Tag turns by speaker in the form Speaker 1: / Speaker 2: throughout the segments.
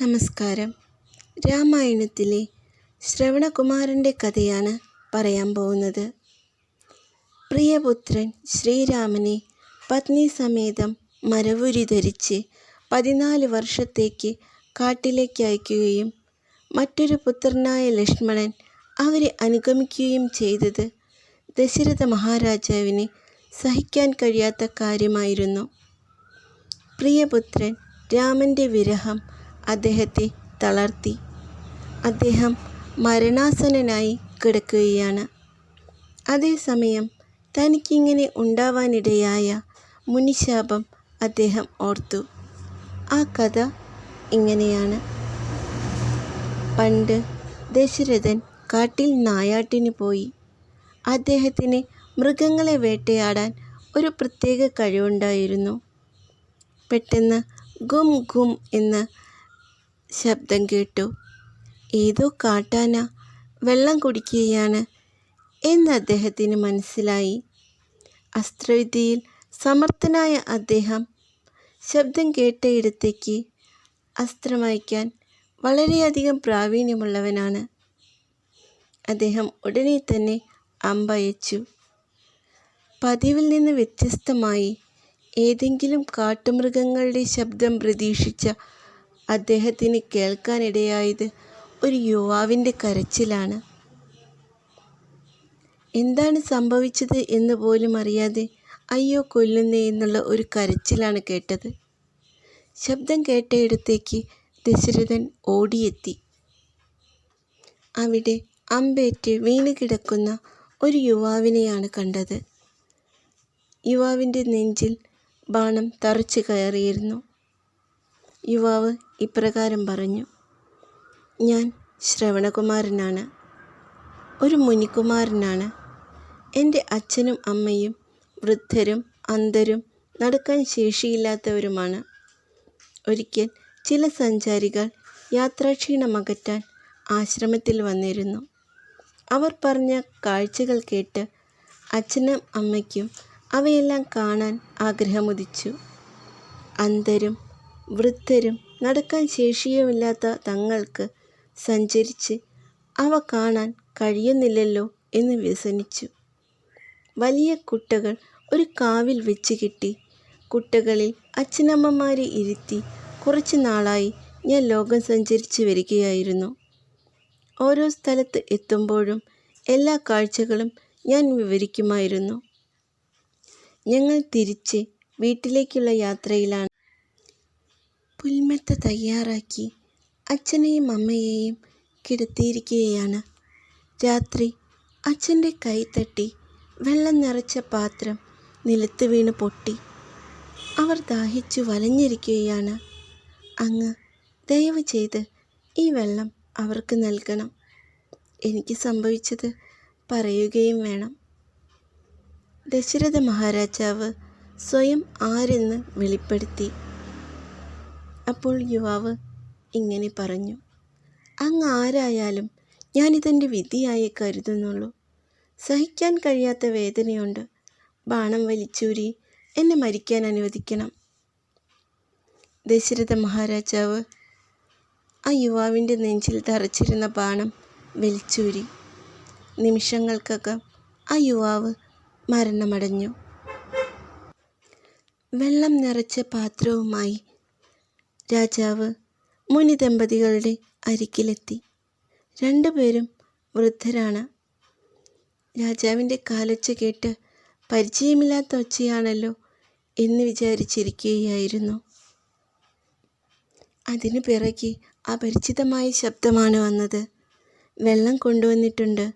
Speaker 1: നമസ്കാരം. രാമായണത്തിലെ ശ്രവണകുമാരന്റെ കഥയാണ് പറയാൻ പോകുന്നത്. പ്രിയപുത്രൻ ശ്രീരാമനെ പത്നി സമേതം മരവുരി ധരിച്ച് പതിനാല് വർഷത്തേക്ക് കാട്ടിലേക്ക് അയക്കുകയും മറ്റൊരു പുത്രനായ ലക്ഷ്മണൻ അവരെ അനുഗമിക്കുകയും ചെയ്തത് ദശരഥ മഹാരാജാവിന് സഹിക്കാൻ കഴിയാത്ത കാര്യമായിരുന്നു. പ്രിയപുത്രൻ രാമന്റെ വിരഹം അദ്ദേഹത്തെ തളർത്തി. അദ്ദേഹം മരണാസനനായി കിടക്കുകയാണ്. അതേസമയം തനിക്കിങ്ങനെ ഉണ്ടാവാനിടയായ മുനിശാപം അദ്ദേഹം ഓർത്തു. ആ കഥ ഇങ്ങനെയാണ്. പണ്ട് ദശരഥൻ കാട്ടിൽ നായാട്ടിന് പോയി. അദ്ദേഹത്തിന് മൃഗങ്ങളെ വേട്ടയാടാൻ ഒരു പ്രത്യേക കഴിവുണ്ടായിരുന്നു. പെട്ടെന്ന് ഗും ഗും എന്ന ശബ്ദം കേട്ടു. ഏതോ കാട്ടാന വെള്ളം കുടിക്കുകയാണ് എന്ന് അദ്ദേഹത്തിന് മനസ്സിലായി. അസ്ത്രവിദ്യയിൽ സമർത്ഥനായ അദ്ദേഹം ശബ്ദം കേട്ടയിടത്തേക്ക് അസ്ത്രമയക്കാൻ വളരെയധികം പ്രാവീണ്യമുള്ളവനാണ്. അദ്ദേഹം ഉടനെ തന്നെ അമ്പയച്ചു പതിവിൽ നിന്ന് വ്യത്യസ്തമായി ഏതെങ്കിലും കാട്ടുമൃഗങ്ങളുടെ ശബ്ദം പ്രതീക്ഷിച്ച അദ്ദേഹത്തിന് കേൾക്കാനിടയായത് ഒരു യുവാവിന്റെ കരച്ചിലാണ്. എന്താണ് സംഭവിച്ചത് എന്ന് പോലും അറിയാതെ അയ്യോ കൊല്ലുന്നേ എന്നുള്ള ഒരു കരച്ചിലാണ് കേട്ടത്. ശബ്ദം കേട്ടയിടത്തേക്ക് ദശരഥൻ ഓടിയെത്തി. അവിടെ അമ്പേറ്റ് വീണ് കിടക്കുന്ന ഒരു യുവാവിനെയാണ് കണ്ടത്. യുവാവിന്റെ നെഞ്ചിൽ ബാണം തറച്ചു കയറിയിരുന്നു. യുവാവ് ഇപ്രകാരം പറഞ്ഞു ഞാൻ ശ്രവണകുമാരനാണ്. ഒരു മുനികുമാരനാണ്. എന്റെ അച്ഛനും അമ്മയും വൃദ്ധരും അന്ധരും നടക്കാൻ ശേഷിയില്ലാത്തവരുമാണ്. ഒരിക്കൽ ചില സഞ്ചാരികൾ യാത്രാക്ഷീണമകറ്റാൻ ആശ്രമത്തിൽ വന്നിരുന്നു. അവർ പറഞ്ഞ കാഴ്ചകൾ കേട്ട് അച്ഛനും അമ്മയ്ക്കും അവയെല്ലാം കാണാൻ ആഗ്രഹമുദിച്ചു. അന്ധരും വൃദ്ധരും നടക്കാൻ ശേഷിയുമില്ലാത്ത തങ്ങൾക്ക് സഞ്ചരിച്ച് അവ കാണാൻ കഴിയുന്നില്ലല്ലോ എന്ന് വ്യസനിച്ചു. വലിയ കുട്ടകൾ ഒരു കാവിൽ വെച്ച് കിട്ടി കുട്ടകളിൽ അച്ഛനമ്മമാരെ ഇരുത്തി കുറച്ച് നാളായി ഞാൻ ലോകം സഞ്ചരിച്ച് വരികയായിരുന്നു. ഓരോ സ്ഥലത്ത് എത്തുമ്പോഴും എല്ലാ കാഴ്ചകളും ഞാൻ വിവരിക്കുമായിരുന്നു. ഞങ്ങൾ തിരിച്ച് വീട്ടിലേക്കുള്ള യാത്രയിലാണ് പുൽമെത്ത തയ്യാറാക്കി അച്ഛനെയും അമ്മയെയും കിടത്തിയിരിക്കുകയാണ്. രാത്രി അച്ഛന്റെ കൈ തട്ടി വെള്ളം നിറച്ച പാത്രം നിലത്ത് വീണ് പൊട്ടി. അവർ ദാഹിച്ചു വലഞ്ഞിരിക്കുകയാണ്. അങ്ങ് ദയവ് ചെയ്ത് ഈ വെള്ളം അവർക്ക് നൽകണം. എനിക്ക് സംഭവിച്ചത് പറയുകയും വേണം. ദശരഥ മഹാരാജാവ് സ്വയം ആരെന്ന് വെളിപ്പെടുത്തി. അപ്പോൾ യുവാവ് ഇങ്ങനെ പറഞ്ഞു അങ്ങ് ആരായാലും ഞാനിതെന്റെ വിധിയായി കരുതുന്നുള്ളൂ. സഹിക്കാൻ കഴിയാത്ത വേദനയുണ്ട്. ബാണം വലിച്ചൂരി എന്നെ മരിക്കാൻ അനുവദിക്കണം. ദശരഥ മഹാരാജാവ് ആ യുവാവിന്റെ നെഞ്ചിൽ തറച്ചിരുന്ന ബാണം വലിച്ചൂരി. നിമിഷങ്ങൾക്കകം ആ യുവാവ് മരണമടഞ്ഞു. വെള്ളം നിറച്ച പാത്രവുമായി രാജാവ് മുനി ദമ്പതികളുടെ അരികിലെത്തി രണ്ടുപേരും വൃദ്ധരാണ്. രാജാവിന്റെ കാലൊച്ച കേട്ട് പരിചയമില്ലാത്ത ഒച്ചയാണല്ലോ എന്ന് വിചാരിച്ചിരിക്കുകയായിരുന്നു. അതിനു പിറകെ അപരിചിതമായ ശബ്ദമാണ് വന്നത്. വെള്ളം കൊണ്ടുവന്നിട്ടുണ്ട്.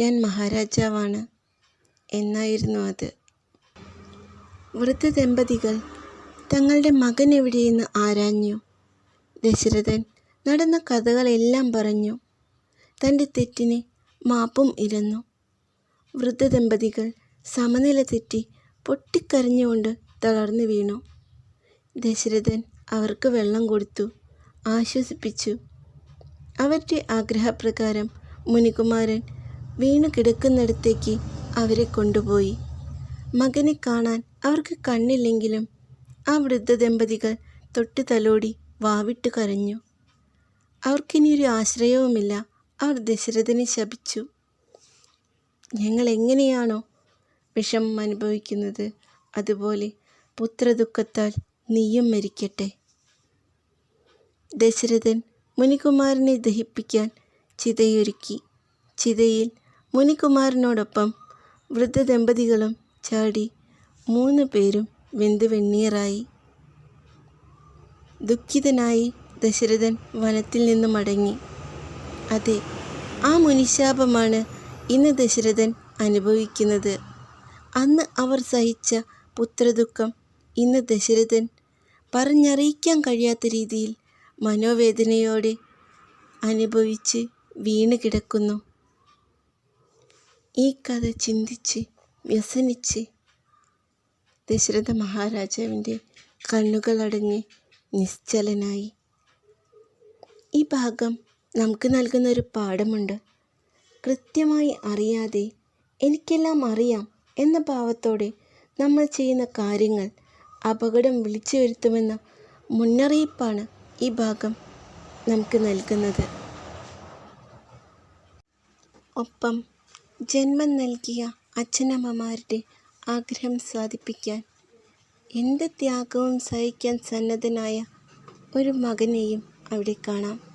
Speaker 1: ഞാൻ മഹാരാജാവാണ്. എന്നായിരുന്നു അത്. വൃദ്ധ ദമ്പതികൾ തങ്ങളുടെ മകൻ എവിടെയെന്ന് ആരാഞ്ഞു. ദശരഥൻ നടന്ന കഥകളെല്ലാം പറഞ്ഞു. തന്റെ തെറ്റിന് മാപ്പും ഇരുന്നു. വൃദ്ധ ദമ്പതികൾ സമനില തെറ്റി പൊട്ടിക്കരഞ്ഞുകൊണ്ട് തളർന്നു വീണു. ദശരഥൻ അവർക്ക് വെള്ളം കൊടുത്തു ആശ്വസിപ്പിച്ചു. അവരുടെ ആഗ്രഹപ്രകാരം മുനികുമാരൻ വീണു കിടക്കുന്നിടത്തേക്ക് അവരെ കൊണ്ടുപോയി. മകനെ കാണാൻ അവർക്ക് കണ്ണില്ലെങ്കിലും ആ വൃദ്ധ ദമ്പതികൾ തൊട്ട് തലോടി വാവിട്ട് കരഞ്ഞു. അവർക്കിനിയൊരു ആശ്രയവുമില്ല. അവർ ദശരഥനെ ശപിച്ചു. ഞങ്ങൾ എങ്ങനെയാണോ വിഷമം അനുഭവിക്കുന്നത്? അതുപോലെ പുത്രദുഃഖത്താൽ നീയും മരിക്കട്ടെ ദശരഥൻ മുനികുമാരനെ ദഹിപ്പിക്കാൻ ചിതയൊരുക്കി. ചിതയിൽ മുനികുമാരനോടൊപ്പം വൃദ്ധദമ്പതികളും ചാടി മൂന്ന് പേരും വെന്ത് വെണ്ണീറായി. ദുഃഖിതനായി ദശരഥൻ വനത്തിൽ നിന്ന് മടങ്ങി. അതെ ആ മുനിശാപമാണ് ഇന്ന് ദശരഥൻ അനുഭവിക്കുന്നത്. അന്ന് അവർ സഹിച്ച പുത്രദുഃഖം ഇന്ന് ദശരഥൻ പറഞ്ഞറിയിക്കാൻ കഴിയാത്ത രീതിയിൽ മനോവേദനയോടെ അനുഭവിച്ച് വീണ് കിടക്കുന്നു. ഈ കഥ ചിന്തിച്ച് വ്യസനിച്ച് ദശരഥ മഹാരാജാവിന്റെ കണ്ണുകളടങ്ങി നിശ്ചലനായി. ഈ ഭാഗം നമുക്ക് നൽകുന്ന ഒരു പാഠമുണ്ട്. കൃത്യമായി അറിയാതെ എനിക്കെല്ലാം അറിയാം എന്ന ഭാവത്തോടെ നമ്മൾ ചെയ്യുന്ന കാര്യങ്ങൾ അപകടം വിളിച്ചു വരുത്തുമെന്ന മുന്നറിയിപ്പാണ് ഈ ഭാഗം നമുക്ക് നൽകുന്നത്. ഒപ്പം ജന്മം നൽകിയ അച്ഛനമ്മമാരുടെ ആഗ്രഹം സാധിപ്പിക്കാൻ എന്ത് ത്യാഗവും സഹിക്കാൻ സന്നദ്ധനായ ഒരു മകനെയും അവിടെ കാണാം.